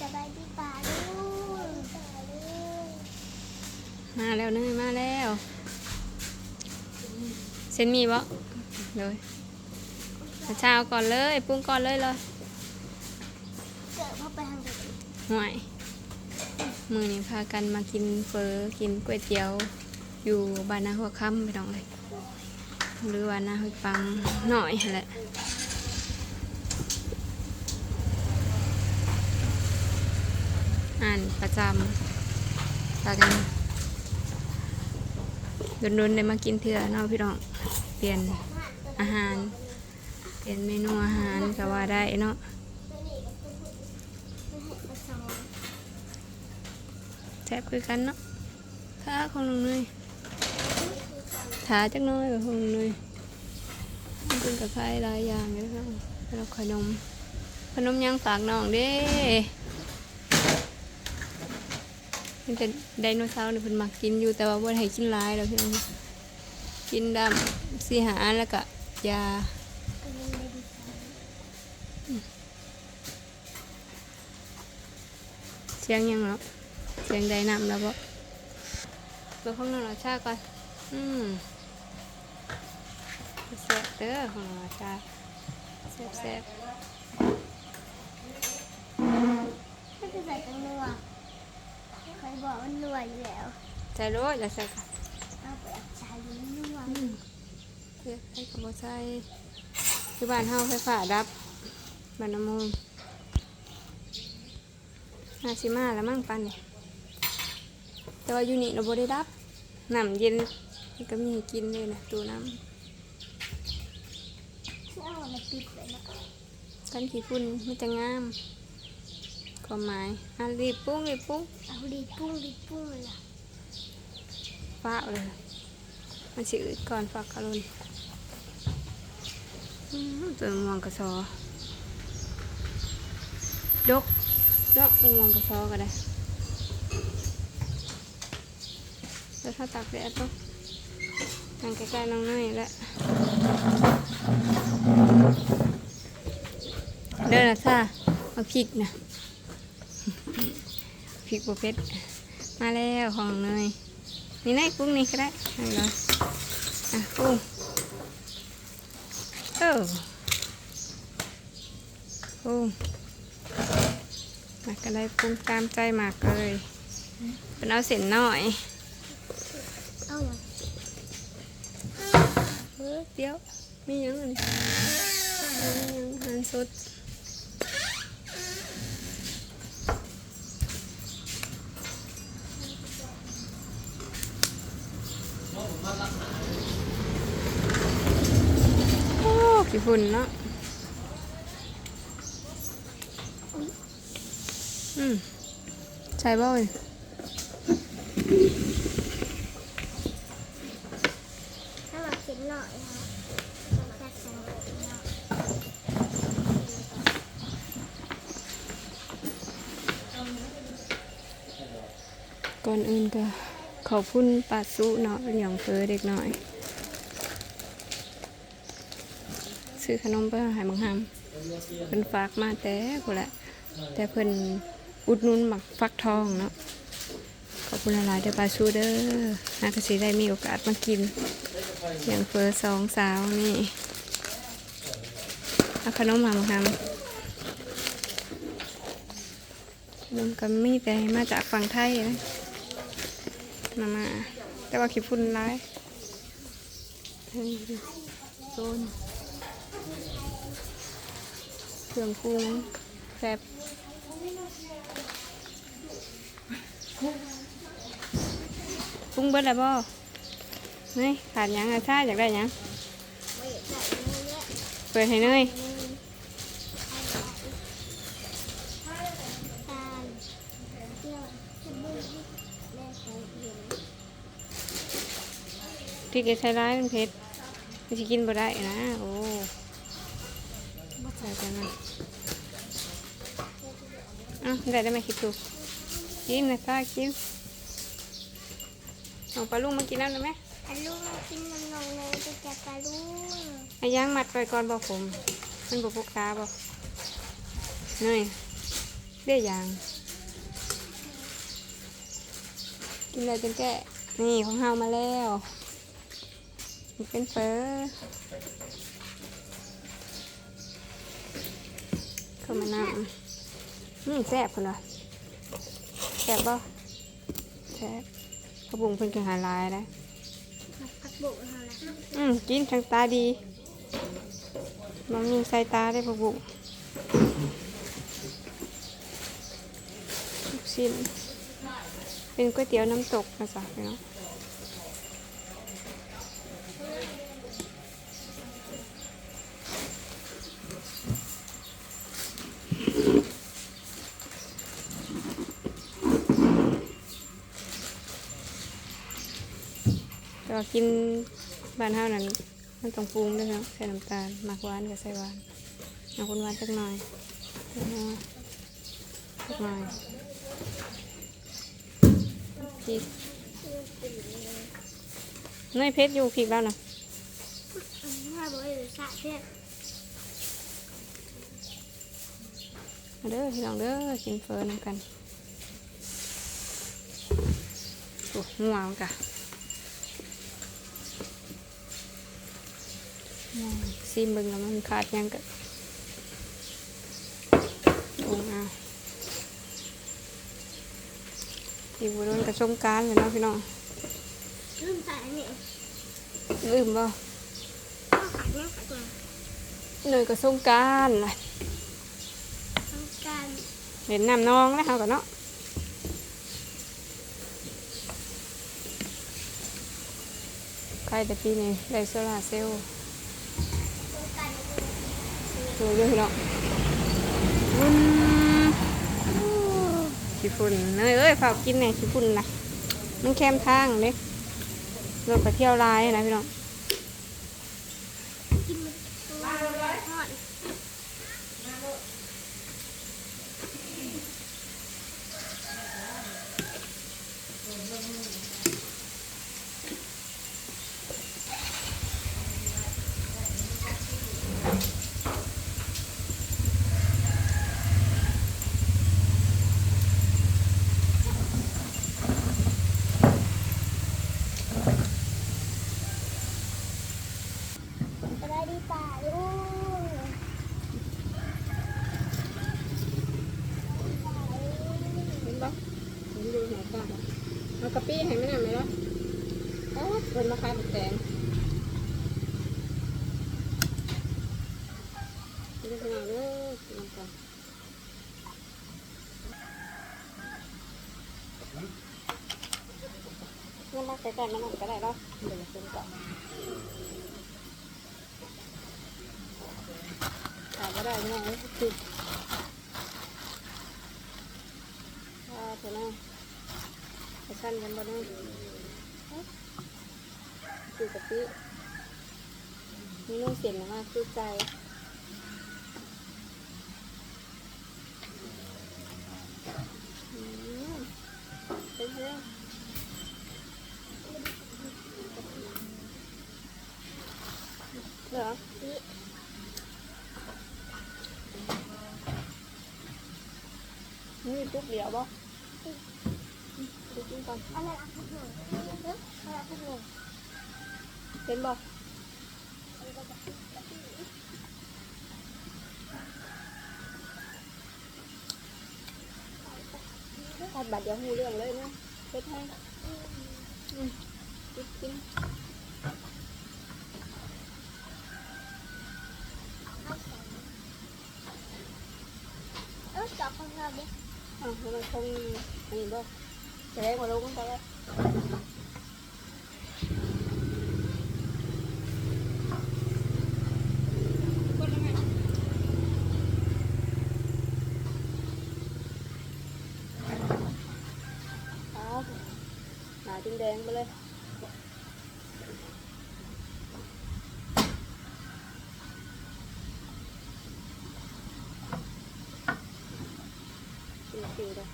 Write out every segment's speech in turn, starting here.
สบายดีป่าลุงมาแล้วเนยมาแล้วเส้นหมีบ่เลยมาเช้าก่อนเลยปรุงก่อนเลยเลยเกิดพ่อไปทางเด็กห่วยมือนี้พากันมากินเฟอกินก๋วยเตี๋ยว อยู่บ้านนาหัวค่ำไปน้องเลยหรือว่านาหัวปังหน่อยหั่นแหละ อ่านประจำพากันโดนๆได้มากินเถื่อเนาะพี่น้องเปลี่ยนอาหาร เปลี่ยนเมนูอาหารก็ว่าได้เนาะแซ่บคือกันเนาะท้าของลุงเนยท้าจักน้อยกับของลุงเนยมันเป็นกับไข่หลายอย่างเลยครับแล้วขนม ขนมยังฝากน้องเด้ มันจะไดโนเสาร์นี่เพิ่นมักกินอยู่แต่ว่าบ่ให้กินหลายแล้วพี่น้องกินดำสีหาแล้วก็ยาเสียงยังเนาะเสียงไดน้ำแล้วบ่เบิ่งของน้องราชาก่อนอืมแซ่บเด้อของน้องราชาแซ่บแซ่บไม่เป็นไรจังนัวใค รบอกมันนัวอยู่แล้วใจรู้แล้วใส่กันเอาไปอัดชายมันนัวเพื่อให้กับบ่ใส่คือบ้านเฮาไฟฟ้าดับบ้านน้ำมูลนาชิมาแล้วมั่งปันเนี่ยแต่ว่าอยู่นี่เราบ่ได้ดับน้ำเย็นมันก็มีให้กินเลยนะตู้น้ที่เอาอะไรปิดไว้นะำกันขี้ฝุ่นมันจะงาม ความหมายอะรีบปรุ้งรีบปรุ้งเอาดีปุ้งดีปุ้งเลยล่ะฟ้าเลยมันสิอืดก่อนฝากกะลุนอื้อหือตัวมวงกระซอดกเนาะมวงกระซอก็ได้แล้วถ้าตักแดดต้องนั่งใกล้ๆน้องเนยแหละเดินนะซ่ามาพริกนะ พริกบัวเพชรมาแล้วของเนยนี่นายกุ้งนี่ก็ได้เอาเลยอะกุ้งเออกุ้งมาก็ได้กุ้งตามใจมากเลยเป็นเอาเส้นหน่อยเออเดี๋ยวมียังอันนี้มียังหันสุดโอ้กี่ ฝุ่นเนาะอืมใช่บ่เว้ยถ้าเราคิดหน่อยนะจัดสรรเลยเนาะก่อนอื่นก็ขอบคุณป้าสุเนาะเลี้ยงเฟอเด็กหน่อย ซื้อขนมไปให้บังหำเพิ่นฝากมาแต่กูแหละ แต่เพิ่นอุดนุนหมักฟักทองเนาะขอบคุณหลายเด้อป้าสุเด้อน่าก็สิได้มีโอกาสมากินเลี้ยงเฟอร์สองสาวนี่เอาขนมมาบังหำขนมก็มีแต่มาจากฝั่งไทยนะมามาแต่ว่าขี้ฝุ่นร้ายโซน เครื่องปรุงแซ่บปรุงเบิดแล้วบ่นี่ขาดหยังอาชาอยากได้หยังเปิดให้เนยตาลเที่ยพริกใช้ร้ายเป็นเผ็ดไม่ใช่กินบ่ได้นะ โอ้ใส่จังนะ อะได้ได้ไหมคิดถูกกินนะป้ากินเอาปลาลุงมากินน้ำได้ไหมอันลูกกินนมนมเลยจะจับปลาลูกไอ้ย่างมัดไปก่อนบอกผมมันบอกพวกค้าบอกเนยได้ยังกินเลยจนแกะนี่ของเฮามาแล้วมันเป็นเฟอเข้ามานำ อืมแซ่บคนละแซ่บบ่แซ่บกระบุงเพิ่นกินหาหลายนะผักบุ้งเท่านั้นอืมกินทางตาดีมันมีใส่ตาได้กระบุงลูกชิ้นเป็นก๋วยเตี๋ยวน้ำตกนะจ๊ะพี่น้อง ว่ากินบ้านเฮานั้นมันต้องปรุงด้วยเนาะใส่น้ำตาลหมักหวานกับใส่หวานเอาคนหวานจักหน่อยจักหน่อยจักหน่อยพริกเนยเพชรอยู่พริกแล้วนะถ้าบอกว่าอยู่สระเพื่อนมาเด้อพี่น้องเด้อกินเฟอร์นำกันโอ้หัวมันกะอืม ซิมเบิ่งแล้วมันขาดหยังกะปรุงเอาอีกวันนกระชงกรารเลยเนาะพี่น้องลืมใส่อันนี้ลืมบ่ก็ขัดเนี่ยขัดมาเนยกระชงกรารเลยต้องการเห็นน้ำนองแล้วเขากันเนาะใครแต่ปีนี้ได้โซลาร์เซลล์ต้องการ ดูเยอะเนาะวุ่นขี้ฝุ่นเนยเอ้ยฝากกินแหน่ขี้ฝุ่นนะมันแคมทางเลยเราไปเที่ยวลายนะพี่น้อง สบายดีป่าลูกเห็นปะเห็นดูหัวปลาเอากะปิให้ไม่น่ยไหมล่ะโอ้เป็นมะขามแตงนี่เป็นอะไรเด้อน้ำปลาน้ำมันใส่ๆมันหน่อยก็ได้เนาะเดี๋ยวเราซื้อก่อนขายก็ ได้ไม่ต้องติดว่าเถอะนะไปชั้นกันบ่นะคือกะปิมีนุ่งเสียงนะว่าคือใจอืมเป็นเรื่องเหรอ นี่ปุ๊บเดียวบ่ดูกินก่อนอะไรอะพักหนึ่งเอ๊ะอะไรพักหนึ่งเป็นบ่ทอดบัตรเดี๋ยวหูเรื่องเลยนะเพ็ดให้อืมกินกิน เออจับของเราดิ อะแล้วมันคงอันนี้บ่จะได้มาลงกันไปเลยเอาหนาจิ้งแดงไปเลยชิวๆเลย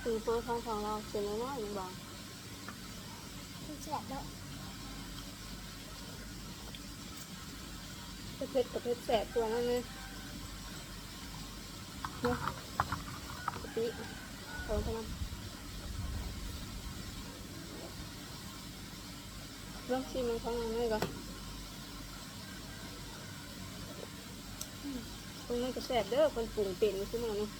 คือเปิดท้องของเราเสร็จแล้วเนาะอย่างบอกมันแซ่บเนาะเพชรกับเพชรแสบตัวนั่นเลยเนาะกะ ปิเอาไปนำลองชิมมันของมันเลยก่อนตรงนี้ก็แสบเด้อคนปรุงเป็นขึ้นมาเนาะ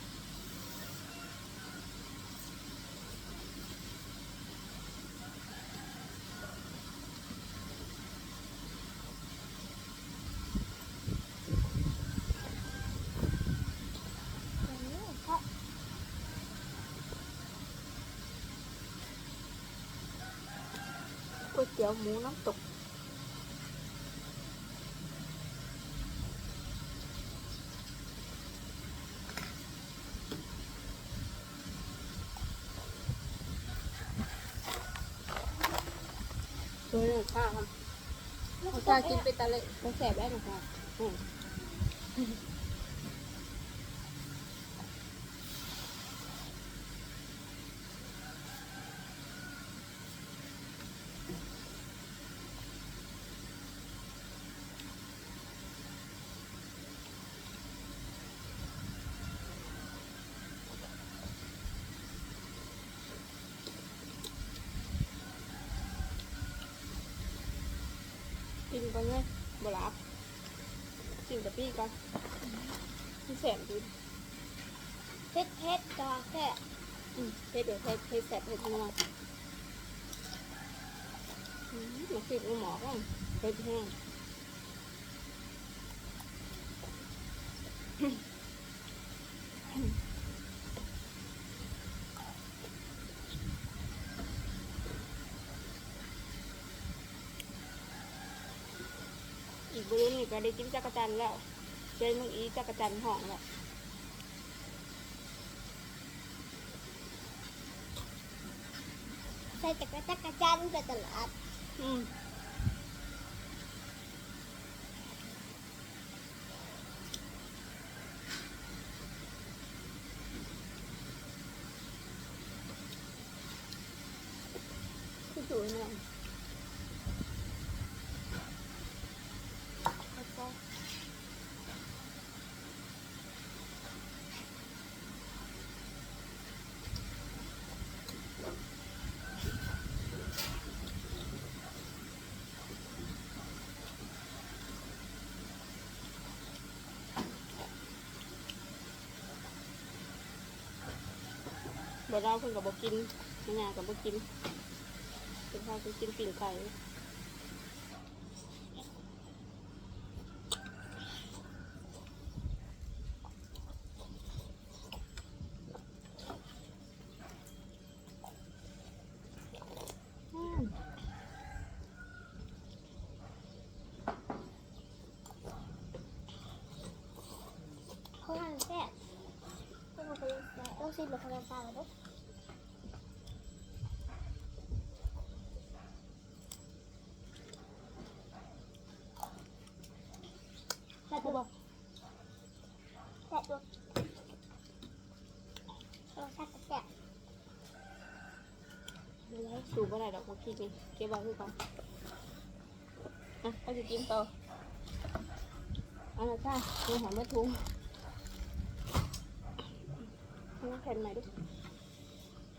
อืมเพราะ ก๋วยเตี๋ยวหมูน้ำตก ตัวนี้ข้าวครับเอาข้าวกินไปตะเละมันแสบได้หรอครับ ก่อนเลยบลับกินกับพี่ก่อนที่แสบดีเผ็ดเผ็ดๆแต่ว่าแซ่เผ็ดเดี๋ยวเผ็ดเผ็ดแสบเผ็ดทั้งวันอืมมาสิบหมอก็เผ็ดแห้งอี กบริเวณนี้ก็ได้กินจักรจันทร์แล้วเจอมึงอีจักรจันทร์ห้องแล้วใส่จักรจักรจันทร์ไปตลาดอืมคือสวยเนาะ บ่เราเพิ่นกับบ่กินแม่ยากับบ่กินเป็นข้าวคือกินปิ่งไก่อืมเพราะมันแซ่บต้องเอาไปแซ่บต้องชิมแบบธรรมชาติเลยเนาะแซ่บ บ่ ดู บ่ แซ่บดูรสชาติแซ่บ สูบบ่ได้ดอกบ่คิดนี่เก็บไว้คือก่อนอะเอาสิกินต่อเอาละจ้าดูหอมมาทุงนี่แผ่นใหม่ดิ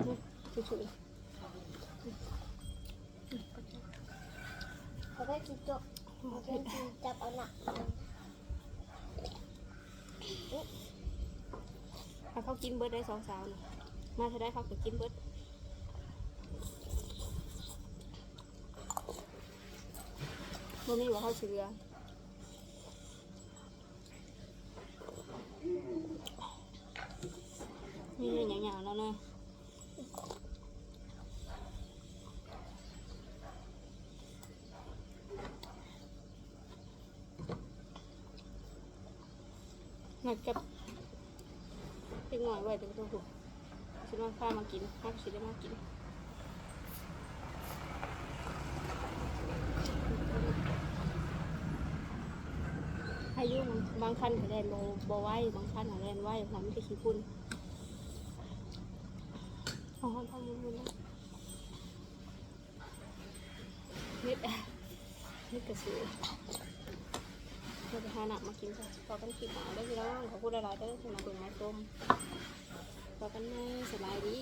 นี่ช่วยเขาได้กินจบเขาได้กินจับเอาหนักๆถ้าเขากินเบิร์ดได้สองสาวนี่มาถ้าได้เขาก็กินเบิร์ด บ่มีว่าเขาสิเหลือมีเรื่องอย่างๆแล้วนะนัดกับเด็กหน่อยไว้เดี๋ยวต้องถูกฉันว่าข้ามากินข้าสิได้มากิน บางคันก็แล่โบโบไหวบางคันก็แล่นไหวค่ะมีแต่ขี้ฝุ่นออทำมือนะนิดนิดกระสือเราจะหาหนักมากินค่ะพอกันขีดหมาได้พี่ร่องขอพูดอะไรๆได้ถึงมาเบิ่งมาต้มพอกันแม่สบายดี